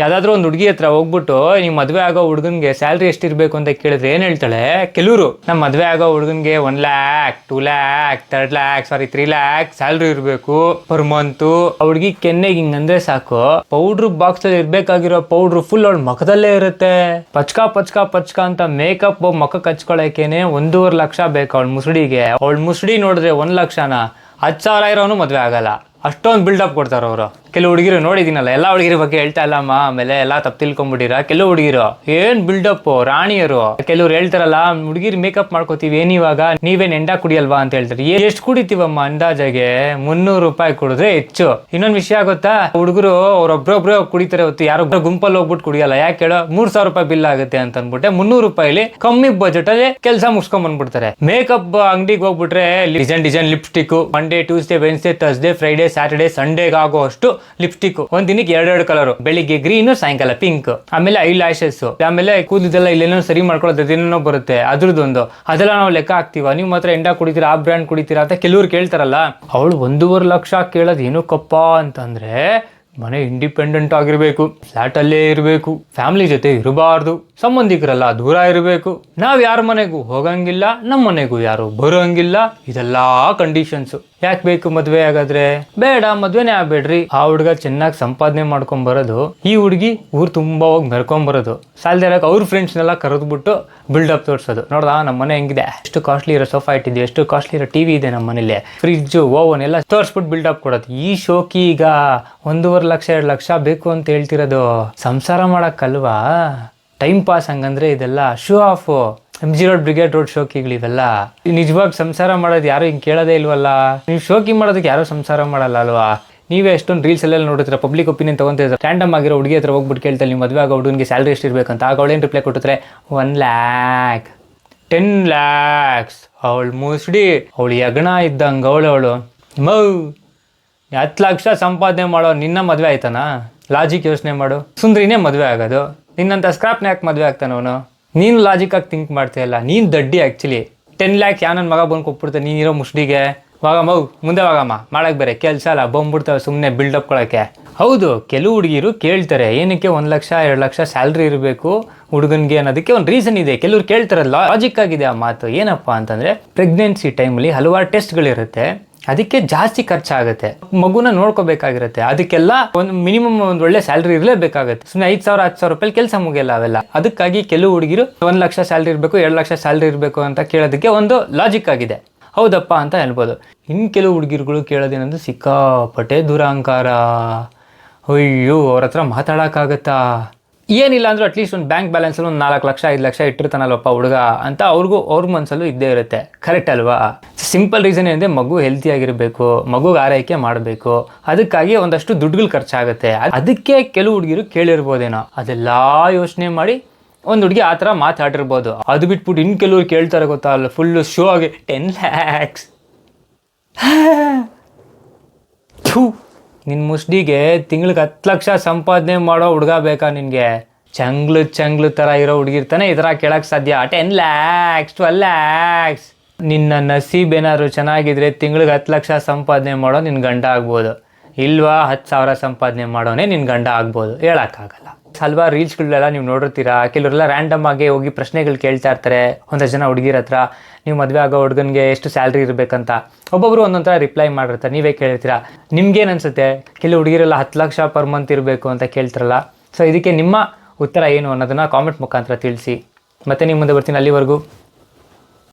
ಯಾವ್ದಾದ್ರು ಒಂದು ಹುಡುಗಿ ಹತ್ರ ಹೋಗ್ಬಿಟ್ಟು ನೀವು ಮದುವೆ ಆಗೋ ಹುಡುಗನ್ಗೆ ಸ್ಯಾಲ್ರಿ ಎಷ್ಟಿರಬೇಕು ಅಂತ ಕೇಳಿದ್ರೆ ಏನ್ ಹೇಳ್ತಾಳೆ? ಕೆಲವರು ನಮ್ಮ ಮದುವೆ ಆಗೋ ಹುಡುಗನ್ಗೆ one lakh, two lakh third lakh, sorry, three lakh salary ಇರಬೇಕು ಪರ್ ಮಂತು ಹುಡುಗಿ ಕೆನ್ನೆಗೆ ಹಿಂಗಂದ್ರೆ ಸಾಕು, ಪೌಡ್ರ್ ಬಾಕ್ಸ್ ಅಲ್ಲಿ ಇರ್ಬೇಕಾಗಿರೋ ಪೌಡ್ರ್ ಫುಲ್ ಅವ್ಳ ಮುಖದಲ್ಲೇ ಇರುತ್ತೆ. ಪಚ್ಕ ಪಚ್ಕ ಪಚ್ಕ ಅಂತ ಮೇಕಪ್ ಮುಖಕ್ಕೆ ಹಚ್ಕೊಳಕೇನೆ ಒಂದೂವರೆ ಲಕ್ಷ ಬೇಕು ಅವಳ ಮುಸುಡಿಗೆ. ಅವಳ ಮುಸುಡಿ ನೋಡಿದ್ರೆ ಒಂದ್ ಲಕ್ಷನ. ಹತ್ತು ಸಾವಿರ ಇರೋನು ಮದುವೆ ಆಗಲ್ಲ. ಅಷ್ಟೊಂದು ಬಿಲ್ಡಪ್ ಕೊಡ್ತಾರೆ ಅವರು. ಕೆಲವು ಹುಡುಗಿರು ನೋಡಿದ್ದೀನಲ್ಲ ಎಲ್ಲ ಹುಡುಗಿರ ಬಗ್ಗೆ ಹೇಳ್ತಾ ಇಲ್ಲಮ್ಮ ಆಮೇಲೆ ಎಲ್ಲ ತಪ್ಪು ತಿಳ್ಕೊಂಬಿಟ್ಟಿರ. ಕೆಲವು ಹುಡುಗಿರು ಏನ್ ಬಿಲ್ಡಪ್ ರಾಣಿಯರು? ಕೆಲವ್ರು ಹೇಳ್ತಾರಲ್ಲ, ಹುಡುಗಿರು ಮೇಕಪ್ ಮಾಡ್ಕೋತೀವಿ ಏನಿವಾಗ ನೀವೇನ್ ಎಂಡ ಕುಡಿಯಲ್ವಾ ಅಂತ ಹೇಳ್ತಾರೆ. ಎಷ್ಟು ಕುಡಿತೀವಮ್ಮ ಅಂದಾಜಾಗೆ? ಮುನ್ನೂರು ರೂಪಾಯಿ ಕುಡಿದ್ರೆ ಹೆಚ್ಚು. ಇನ್ನೊಂದು ವಿಷಯ ಗೊತ್ತಾ? ಹುಡುಗರು ಅವ್ರೊಬ್ರೊಬ್ರು ಕುಡಿತಾರೆ ಹೊತ್ತು ಯಾರೊಬ್ರು ಗುಂಪಲ್ಲಿ ಹೋಗ್ಬಿಟ್ಟು ಕುಡಿಯಲ್ಲ. ಯಾಕೆ ಹೇಳೋ? ಮೂರ್ ಸಾವಿರ ರೂಪಾಯಿ ಬಿಲ್ ಆಗುತ್ತೆ ಅಂತ ಅಂದ್ಬಿಟ್ಟೆ. ಮುನ್ನೂರು ರೂಪಾಯಿಲಿ ಕಮ್ಮಿ ಬಜೆಟ್ ಅಲ್ಲಿ ಕೆಲಸ ಮುಗಿಸ್ಕೊಂಡ್ ಬಂದ್ಬಿಡ್ತಾರೆ. ಮೇಕಪ್ ಅಂಗಡಿಗೆ ಹೋಗ್ಬಿಟ್ರೆ design design lipstick Monday Tuesday Wednesday Thursday Friday Saturday ಸಂಡೇಗೆ ಆಗೋ ಅಷ್ಟು ಲಿಪ್ಸ್ಟಿಕ್ ಒಂದ್ ದಿನಕ್ಕೆ ಎರಡೆರಡು ಕಲರ್ ಬೆಳಿಗ್ಗೆ ಗ್ರೀನ್ ಸಾಯಂಕಾಲ ಪಿಂಕ್ ಆಮೇಲೆ ಐ ಲ್ಯಾಶಸ್ ಆಮೇಲೆ ಕೂದಿದ್ದೆಲ್ಲ ಇಲ್ಲೇನೋ ಸರಿ ಮಾಡ್ಕೊಳ್ಳೋದು ದಿನನೋ ಬರುತ್ತೆ. ಅದ್ರದ್ದೊಂದು. ಅದೆಲ್ಲ ನಾವು ಲೆಕ್ಕ ಹಾಕ್ತೀವ. ನೀವು ಮಾತ್ರ ಎಂಡ ಕುಡಿತೀರಾ, ಆ ಬ್ರ್ಯಾಂಡ್ ಕುಡಿತೀರಾ ಅಂತ ಕೆಲವ್ರು ಕೇಳ್ತಾರಲ್ಲ. ಅವಳು ಒಂದೂವರೆ ಲಕ್ಷ ಕೇಳೋದು ಕಪ್ಪ ಅಂತಂದ್ರೆ ಮನೆ ಇಂಡಿಪೆಂಡೆಂಟ್ ಆಗಿರ್ಬೇಕು ಫ್ಲಾಟ್ ಅಲ್ಲೇ ಇರಬೇಕು ಫ್ಯಾಮಿಲಿ ಜೊತೆ ಇರಬಾರ್ದು. ಸಂಬಂಧಿಕರೆಲ್ಲ ದೂರ ಇರಬೇಕು. ನಾವ್ ಯಾರ ಮನೆಗೂ ಹೋಗಂಗಿಲ್ಲ ನಮ್ಮ ಮನೆಗೂ ಯಾರು ಬರೋಂಗಿಲ್ಲ. ಇದೆಲ್ಲಾ ಕಂಡೀಷನ್ಸ್ ಯಾಕೆ ಬೇಕು ಮದ್ವೆ ಆಗಾದ್ರೆ ಬೇಡ, ಮದ್ವೆನೇ ಆಗ್ಬೇಡ್ರಿ. ಆ ಹುಡುಗ ಚೆನ್ನಾಗಿ ಸಂಪಾದನೆ ಮಾಡ್ಕೊಂಡ್ ಬರೋದು, ಈ ಹುಡುಗಿ ಊರ್ ತುಂಬಾ ಹೋಗಿ ಮೆರ್ಕೊಂಡ್ ಬರೋದು. ಸಾಲದೇ ಅವ್ರ ಫ್ರೆಂಡ್ಸ್ನೆಲ್ಲ ಕರೆದ್ಬಿಟ್ಟು ಬಿಲ್ಡಪ್ ತೋರಿಸೋದು. ನೋಡ್ದಾ ನಮ್ಮ ಮನೆ ಹೆಂಗಿದೆ? ಎಷ್ಟು ಕಾಸ್ಟ್ಲಿ ಇರೋ ಸೋಫಾ ಇಟ್ಟಿದ್ವಿ ಎಷ್ಟು ಕಾಸ್ಟ್ಲಿ ಇರೋ ಟಿವಿ ಇದೆ ನಮ್ಮ ಮನೇಲಿ. ಫ್ರಿಜ್ ಓವನ್ ಎಲ್ಲ ತೋರಿಸ್ಬಿಟ್ಟು ಬಿಲ್ಡಪ್ ಕೊಡೋದು. ಈ ಶೋಕಿ ಈಗ ಒಂದೂವರೆ ಲಕ್ಷ, ಎರಡು ಲಕ್ಷ ಬೇಕು ಅಂತ ಹೇಳ್ತಿರೋದು. ಸಂಸಾರ ಮಾಡಕ್ಕಲ್ವಾ ಟೈಮ್ ಪಾಸ್ ಹಂಗಂದ್ರೆ ಇದೆಲ್ಲ show off M G road Brigade road ಶೋಕಿಗಳಿವೆಲ್ಲ ನಿಜವಾಗಿ ಸಂಸಾರ ಮಾಡೋದು ಯಾರು ಹಿಂಗೆ ಕೇಳೋದೇ ಇಲ್ವಲ್ಲ? ನೀವು ಶೋಕಿ ಮಾಡೋದಕ್ಕೆ ಯಾರು ಸಂಸಾರ ಮಾಡಲ್ಲ ಅಲ್ವಾ? ನೀವೇ ಎಷ್ಟೊಂದು ರೀಲ್ಸ್ ಎಲ್ಲ ನೋಡಿದ್ರೆ ಪಬ್ಲಿಕ್ ಒಪಿನಿಯನ್ ತಗೊಂತಿದ್ರೆ ರ್ಯಾಂಡಮ್ ಆಗಿರೋ ಹುಡುಗಿ ಹತ್ರ ಹೋಗ್ಬಿಟ್ಟು ಕೇಳ್ತಾರೆ ನೀವು ಮದುವೆ ಆಗೋ ಹುಡುಗನಿಗೆ ಸ್ಯಾಲ್ರಿ ಎಷ್ಟು ಇರಬೇಕಂತ. ಆಗ ಅವಳೇನು ರಿಪ್ಲೈ ಕೊಟ್ಟಿದ್ರೆ, ಒನ್ ಲ್ಯಾಕ್, ಟೆನ್ ಲ್ಯಾಕ್ಸ್ ಅವಳು ಮುಸ್ಡಿ ಅವಳು ಯಗಣ ಇದ್ದಂಗೆ ಅವಳು ಅವಳು. ಮೌ, ಹತ್ತು ಲಕ್ಷ ಸಂಪಾದನೆ ಮಾಡೋ ನಿನ್ನ ಮದುವೆ ಆಯ್ತಾನಾ? ಲಾಜಿಕ್ ಯೋಚನೆ ಮಾಡು. ಸುಂದ್ರಿನೇ ಮದುವೆ ಆಗೋದು. ನಿನ್ನಂಥ ಸ್ಕ್ರಾಪ್ನ ಯಾಕೆ ಮದುವೆ ಆಗ್ತಾನೆ ಅವನು? ನೀನು ಲಾಜಿಕಾಗಿ ಥಿಂಕ್ ಮಾಡ್ತೀಯಲ್ಲ ನೀನು ದಡ್ಡಿ ಆ್ಯಕ್ಚುಲಿ ಟೆನ್ ಲ್ಯಾಕ್ ಯಾವ ನನ್ನ ಮಗ ಬಂದು ಕೊಟ್ಬಿಡ್ತೆ? ನೀನಿರೋ ಮುಷ್ಟಿಗೆ. ವಾಗಮ್ಮ, ಹೋಗು. ಮುಂದೆ ವಾಗಮ್ಮ. ಮಾಡೋಕ್ಕೆ ಬೇರೆ. ಕೆಲಸ ಅಲ್ಲ. ಬಂದ್ಬಿಡ್ತಾವೆ ಸುಮ್ಮನೆ ಬಿಲ್ಡಪ್ ಕೊಡೋಕ್ಕೆ ಹೌದು, ಕೆಲವು ಹುಡುಗಿರು ಕೇಳ್ತಾರೆ. ಏನಕ್ಕೆ ಒಂದು ಲಕ್ಷ, ಎರಡು ಲಕ್ಷ ಸ್ಯಾಲ್ರಿ ಇರಬೇಕು ಹುಡುಗನಿಗೆ ಅನ್ನೋದಕ್ಕೆ ಒಂದು ರೀಸನ್ ಇದೆ. ಕೆಲವ್ರು ಕೇಳ್ತಾರಲ್ಲ ಲಾಜಿಕ್ ಆಗಿದೆ ಆ ಮಾತು. ಏನಪ್ಪ ಅಂತಂದರೆ ಪ್ರೆಗ್ನೆನ್ಸಿ ಟೈಮಲ್ಲಿ ಹಲವಾರು ಟೆಸ್ಟ್ಗಳಿರುತ್ತೆ ಅದಕ್ಕೆ ಜಾಸ್ತಿ ಖರ್ಚಾಗುತ್ತೆ. ಮಗುನ ನೋಡ್ಕೋಬೇಕಾಗಿರುತ್ತೆ. ಅದಕ್ಕೆಲ್ಲ ಒಂದು ಮಿನಿಮಮ್ ಒಂದು ಒಳ್ಳೆ ಸ್ಯಾಲ್ರಿ ಇರಲೇಬೇಕಾಗುತ್ತೆ. ಸುಮ್ಮನೆ ಐದು ಸಾವಿರ, ಹತ್ತು ಸಾವಿರ ರೂಪಾಯಿ ಕೆಲಸ ಮುಗಿಯಲ್ಲ ಅವೆಲ್ಲ. ಅದಕ್ಕಾಗಿ ಕೆಲವು ಹುಡುಗಿರು ಒಂದು ಲಕ್ಷ ಸ್ಯಾಲ್ರಿ ಇರಬೇಕು, ಎರಡು ಲಕ್ಷ ಸ್ಯಾಲ್ರಿ ಇರಬೇಕು ಅಂತ ಕೇಳೋದಕ್ಕೆ ಒಂದು ಲಾಜಿಕ್ ಆಗಿದೆ. ಹೌದಪ್ಪ ಅಂತ ಹೇಳ್ಬೋದು. ಇನ್ನು ಕೆಲವು ಹುಡುಗಿರುಗಳು ಕೇಳೋದೇನಂದ್ರೆ ಸಿಕ್ಕಾಪಟ್ಟೆ ದುರಾಂಕಾರ ಅಯ್ಯೋ, ಅವ್ರ ಹತ್ರ ಮಾತಾಡೋಕ್ಕಾಗತ್ತಾ? ಏನಿಲ್ಲ ಅಂದರೂ ಅಟ್ಲೀಸ್ಟ್ ಒಂದು ಬ್ಯಾಂಕ್ ಬ್ಯಾಲೆನ್ಸಲ್ಲಿ ಒಂದು ನಾಲ್ಕು ಲಕ್ಷ, ಐದು ಲಕ್ಷ ಇಟ್ಟಿರ್ತಾನಲ್ಲಪ್ಪ ಹುಡುಗ ಅಂತ ಅವ್ರಿಗೂ ಅವ್ರ ಮನಸ್ಸಲ್ಲೂ ಇದ್ದೇ ಇರುತ್ತೆ. ಕರೆಕ್ಟ್ ಅಲ್ವಾ? ಸಿಂಪಲ್ ರೀಸನ್ ಏನಂದರೆ ಮಗು ಹೆಲ್ತಿ ಆಗಿರಬೇಕು, ಮಗುಗೆ ಆರೈಕೆ ಮಾಡಬೇಕು. ಅದಕ್ಕಾಗಿ ಒಂದಷ್ಟು ದುಡ್ಡುಗಳು ಖರ್ಚಾಗುತ್ತೆ. ಅದಕ್ಕೆ ಕೆಲವು ಹುಡುಗಿರು ಕೇಳಿರ್ಬೋದೇನೋ. ಅದೆಲ್ಲ ಯೋಚನೆ ಮಾಡಿ ಒಂದು ಹುಡುಗಿ ಆ ಥರ ಮಾತಾಡಿರ್ಬೋದು ಅದು ಬಿಟ್ಬಿಟ್ಟು ಇನ್ನು ಕೆಲವ್ರು ಕೇಳ್ತಾರೆ ಗೊತ್ತಾ? ಅಲ್ಲ ಫುಲ್ಲು ಶೋ ಆಗಿ ಟೆನ್ ಲ್ಯಾಕ್ಸ್ ಥೂ. ನಿನ್ನ ಮುಸ್ಡಿಗೆ ತಿಂಗ್ಳಿಗೆ ಹತ್ತು ಲಕ್ಷ ಸಂಪಾದನೆ ಮಾಡೋ ಹುಡುಗ ಬೇಕಾ ನಿನಗೆ? ಚಂಗ್ಲು ಚಂಗ್ಲು ಥರ ಇರೋ ಹುಡುಗಿರ್ತಾನೆ ಈ ಥರ ಕೇಳೋಕ್ಕೆ ಸಾಧ್ಯ. ಟೆನ್ ಲ್ಯಾಕ್ಸ್ ಟ್ವೆಲ್ ಲ್ಯಾಕ್ಸ್ ನಿನ್ನ ನಸೀಬ್ ಏನಾದ್ರು ಚೆನ್ನಾಗಿದ್ರೆ ತಿಂಗ್ಳಿಗೆ ಹತ್ತು ಲಕ್ಷ ಸಂಪಾದನೆ ಮಾಡೋ ನಿನ್ನ ಗಂಡ ಆಗ್ಬೋದು. ಇಲ್ವಾ ಹತ್ತು ಸಾವಿರ ಸಂಪಾದನೆ ಮಾಡೋನೆ ನಿನ್ ಗಂಡ ಆಗ್ಬೋದು, ಹೇಳೋಕ್ಕಾಗಲ್ಲ. ಹಲ್ವಾರು ರೀಲ್ಸ್ಗಳೆಲ್ಲ ನೀವು ನೋಡಿರ್ತೀರಾ? ಕೆಲವರೆಲ್ಲ ರ್ಯಾಂಡಮ್ ಆಗಿ ಹೋಗಿ ಪ್ರಶ್ನೆಗಳು ಕೇಳ್ತಾ ಇರ್ತಾರೆ. ಒಂದಷ್ಟು ಜನ ಹುಡುಗಿರ ಹತ್ರ, ನೀವು ಮದುವೆ ಆಗೋ ಹುಡುಗನಿಗೆ ಎಷ್ಟು ಸ್ಯಾಲ್ರಿ ಇರಬೇಕಂತ? ಒಬ್ಬೊಬ್ರು ಒಂದೊಂದು ಥರ ರಿಪ್ಲೈ ಮಾಡಿರ್ತಾರೆ. ನೀವೇ ಕೇಳಿರ್ತೀರಾ? ನಿಮ್ಗೇನು ಅನ್ಸುತ್ತೆ? ಕೆಲವು ಹುಡುಗಿರೆಲ್ಲ ಹತ್ತು ಲಕ್ಷ ಪರ್ ಮಂತ್ ಇರಬೇಕು ಅಂತ ಕೇಳ್ತಾರಲ್ಲ. ಸೊ ಇದಕ್ಕೆ ನಿಮ್ಮ ಉತ್ತರ ಏನು ಅನ್ನೋದನ್ನ ಕಾಮೆಂಟ್ ಮುಖಾಂತರ ತಿಳಿಸಿ. ಮತ್ತೆ ನಿಮ್ಮ ಮುಂದೆ ಬರ್ತೀನಿ ಅಲ್ಲಿವರೆಗೂ.